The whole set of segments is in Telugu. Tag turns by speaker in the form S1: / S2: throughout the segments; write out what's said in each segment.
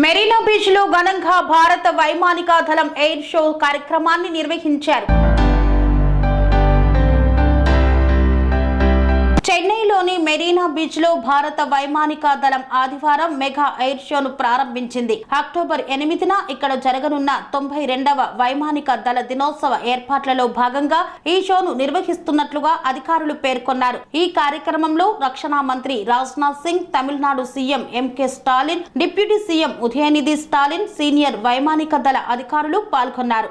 S1: మెరీనా బీచ్లో ఘనంగా భారత వైమానిక దళం ఎయిర్ షో కార్యక్రమాన్ని నిర్వహించారు. మెరీనా బీచ్లో భారత వైమానిక దళం ఆదివారం మెగా ఎయిర్ షోను ప్రారంభించింది. అక్టోబర్ ఎనిమిదిన ఇక్కడ జరగనున్న తొంభై రెండవ వైమానిక దళ దినోత్సవ ఏర్పాట్లలో భాగంగా ఈ షోను నిర్వహిస్తున్నట్లుగా అధికారులు పేర్కొన్నారు. ఈ కార్యక్రమంలో రక్షణ మంత్రి Rajnath Singh Tamil Nadu CM M K Stalin deputy CM Udhayanidhi Stalin senior వైమానిక దళ అధికారులు పాల్గొన్నారు.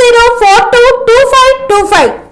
S2: zero four two two five two five.